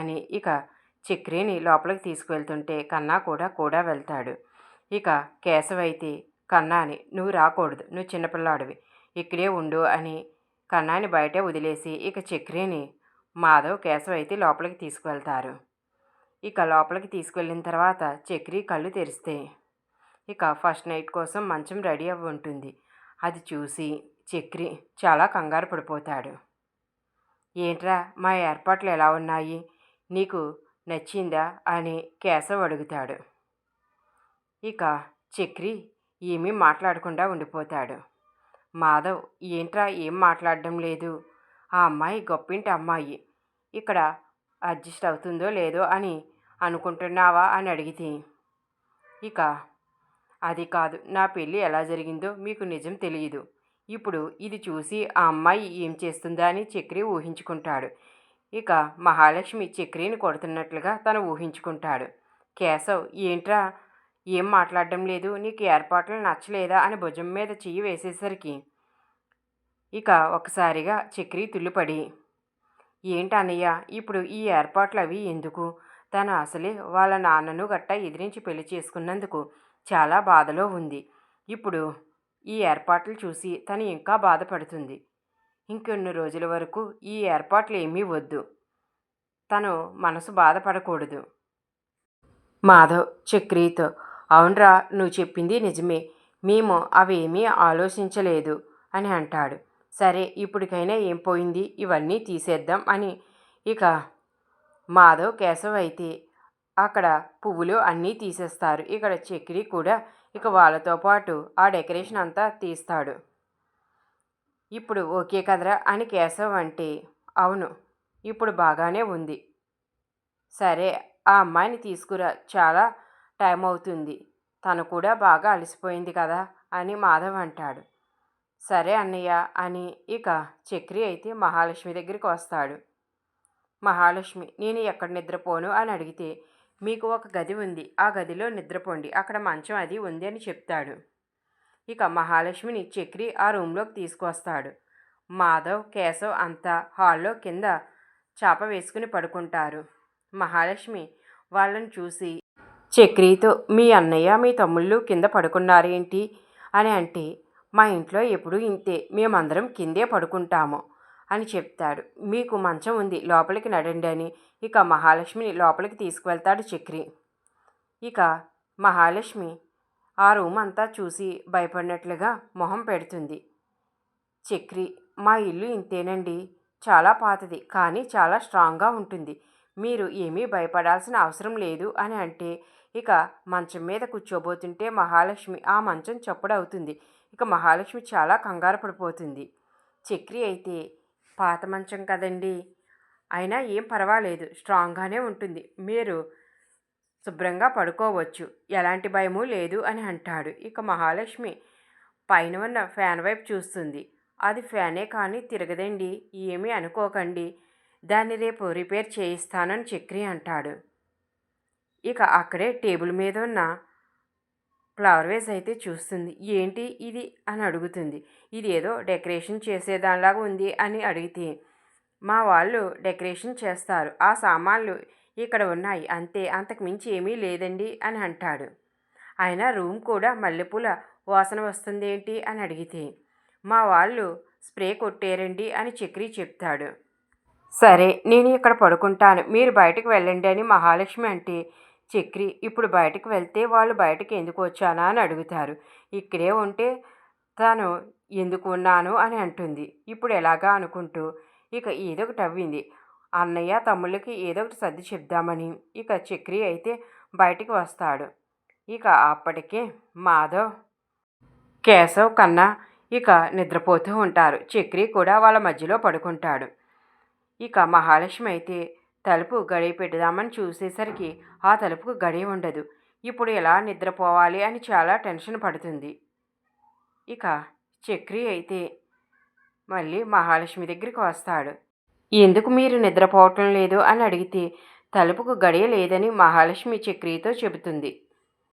అని ఇక చక్రిని లోపలికి తీసుకువెళ్తుంటే కన్నా కూడా కూడా వెళ్తాడు. ఇక కేశవ్ అయితే కన్నాని నువ్వు రాకూడదు. నువ్వు చిన్నపిల్లాడివి. ఇక్కడే ఉండు అని కన్నాని బయటే వదిలేసి ఇక చక్రిని మాధవ్ కేశవ్ అయితే లోపలికి తీసుకువెళ్తారు. ఇక లోపలికి తీసుకువెళ్ళిన తర్వాత చక్రి కళ్ళు తెరిస్తే ఇక ఫస్ట్ నైట్ కోసం మంచం రెడీ అవ్వి ఉంటుంది అది చూసి చక్రి చాలా కంగారు పడిపోతాడు. ఏంట్రా మా ఏర్పాట్లు ఎలా ఉన్నాయి? నీకు నచ్చిందా? అని కేశవ్ అడుగుతాడు. ఇక చక్రి ఏమీ మాట్లాడకుండా ఉండిపోతాడు. మాధవ్ ఏంట్రా ఏం మాట్లాడడం లేదు? ఆ అమ్మాయి గొప్పింటి అమ్మాయి. ఇక్కడ అడ్జస్ట్ అవుతుందో లేదో అని అనుకుంటున్నావా? అని అడిగితే. ఇక అది కాదు. నా పెళ్ళి ఎలా జరిగిందో మీకు నిజం తెలియదు. ఇప్పుడు ఇది చూసి ఆ అమ్మాయి ఏం చేస్తుందా అని చక్రి ఊహించుకుంటాడు. ఇక మహాలక్ష్మి చక్రిని కొడుతున్నట్లుగా తను ఊహించుకుంటాడు. కేశవ్ ఏంట్రా? ఏం మాట్లాడడం లేదు? నీకు ఏర్పాట్లు నచ్చలేదా? అని భుజం మీద చెయ్యి వేసేసరికి ఇక ఒకసారిగా చక్రి తుల్లిపడి ఏంటన్నయ్య ఇప్పుడు ఈ ఏర్పాట్లు అవి ఎందుకు? తను అసలే వాళ్ళ నాన్నను గట్ట ఎదిరించి పెళ్ళి చేసుకున్నందుకు చాలా బాధలో ఉంది. ఇప్పుడు ఈ ఏర్పాట్లు చూసి తను ఇంకా బాధపడుతుంది. ఇంకొన్ని రోజుల వరకు ఈ ఏర్పాట్లు ఏమీ వద్దు. తను మనసు బాధపడకూడదు. మాధవ్ చక్రీతో అవునరా నువ్వు చెప్పింది నిజమే. మేము అవేమీ ఆలోచించలేదు అని అంటాడు. సరే ఇప్పటికైనా ఏం పోయింది? ఇవన్నీ తీసేద్దాం అని. ఇక మాధవ్ కేశవ్ అయితే అక్కడ పువ్వులు అన్నీ తీసేస్తారు. ఇక్కడ చక్రి కూడా ఇక వాళ్ళతో పాటు ఆ డెకరేషన్ అంతా తీస్తాడు. ఇప్పుడు ఓకే కదరా అని కేశవ్ అంటే అవును ఇప్పుడు బాగానే ఉంది. సరే ఆ అమ్మాయిని తీసుకురా చాలా టైం అవుతుంది. తను కూడా బాగా అలసిపోయింది కదా అని మాధవ్ అంటాడు. సరే అన్నయ్య అని ఇక చక్రి అయితే మహాలక్ష్మి దగ్గరికి వస్తాడు. మహాలక్ష్మి నేను ఎక్కడ నిద్రపోను అని అడిగితే మీకు ఒక గది ఉంది. ఆ గదిలో నిద్రపోండి. అక్కడ మంచం అది ఉంది అని చెప్తాడు. ఇక మహాలక్ష్మిని చక్రి ఆ రూమ్లోకి తీసుకొస్తాడు మాధవ్ కేశవ్ అంతా హాల్లో కింద చాప వేసుకుని పడుకుంటారు. మహాలక్ష్మి వాళ్ళని చూసి చక్రితో మీ అన్నయ్య మీ తమ్ముళ్ళు కింద పడుకున్నారేంటి? అని అంటే మా ఇంట్లో ఎప్పుడు ఇంతే. మేమందరం కిందే పడుకుంటాము. అని చెప్తాడు. మీకు మంచం ఉంది. లోపలికి నడండి అని. ఇక మహాలక్ష్మిని లోపలికి తీసుకువెళ్తాడు చక్రి. ఇక మహాలక్ష్మి ఆ రూమ్ అంతా చూసి భయపడినట్లుగా మొహం పెడుతుంది. చక్రి మా ఇల్లు ఇంతేనండి. చాలా పాతది కానీ చాలా స్ట్రాంగ్గా ఉంటుంది. మీరు ఏమీ భయపడాల్సిన అవసరం లేదు అని అంటే ఇక మంచం మీద కూర్చోబోతుంటే మహాలక్ష్మి ఆ మంచం చప్పుడవుతుంది. ఇక మహాలక్ష్మి చాలా కంగారు పడిపోతుంది. చక్రి అయితే పాత మంచం కదండి. అయినా ఏం పర్వాలేదు. స్ట్రాంగ్గానే ఉంటుంది. మీరు శుభ్రంగా పడుకోవచ్చు. ఎలాంటి భయము లేదు అని అంటాడు. ఇక మహాలక్ష్మి పైన ఉన్న ఫ్యాన్ వైపు చూస్తుంది. అది ఫ్యానే కానీ తిరగదండి. ఏమీ అనుకోకండి. దాన్ని రేపు రిపేర్ చేయిస్తానని చక్రి అంటాడు. ఇక అక్కడే టేబుల్ మీద ఉన్న ఫ్లవర్ వేస్ అయితే చూస్తుంది. ఏంటి ఇది? అని అడుగుతుంది. ఇది ఏదో డెకరేషన్ చేసేదానిలాగా ఉంది అని అడిగితే మా వాళ్ళు డెకరేషన్ చేస్తారు. ఆ సామాన్లు ఇక్కడ ఉన్నాయి. అంతే. అంతకు మించి ఏమీ లేదండి అని అంటాడు. ఆయన రూమ్ కూడా మల్లెపూల వాసన వస్తుందేంటి అని అడిగితే మా వాళ్ళు స్ప్రే కొట్టారండి అని చక్రి చెప్తాడు. సరే నేను ఇక్కడ పడుకుంటాను. మీరు బయటకు వెళ్ళండి అని మహాలక్ష్మి అంటే చక్రి ఇప్పుడు బయటకు వెళ్తే వాళ్ళు బయటకు ఎందుకు వచ్చానా? అని అడుగుతారు. ఇక్కడే ఉంటే తను ఎందుకు ఉన్నాను? అని అంటుంది. ఇప్పుడు ఎలాగా? అనుకుంటూ ఇక ఏదో ఒకటి అవ్వింది. అన్నయ్య తమ్ముళ్ళకి ఏదో ఒకటి సర్ది చెప్దామని. ఇక చక్రి అయితే బయటికి వస్తాడు. ఇక అప్పటికే మాధవ్ కేశవ్ కన్నా ఇక నిద్రపోతూ ఉంటారు. చక్రి కూడా వాళ్ళ మధ్యలో పడుకుంటాడు. ఇక మహాలక్ష్మి అయితే తలుపు గడియ పెడదామని చూసేసరికి ఆ తలుపుకు గడియ ఉండదు. ఇప్పుడు ఎలా నిద్రపోవాలి అని చాలా టెన్షన్ పడుతుంది. ఇక చక్రి అయితే మళ్ళీ మహాలక్ష్మి దగ్గరికి వస్తాడు. ఎందుకు మీరు నిద్రపోవటం లేదు అని అడిగితే తలుపుకు గడియ లేదని మహాలక్ష్మి చక్రితో చెబుతుంది.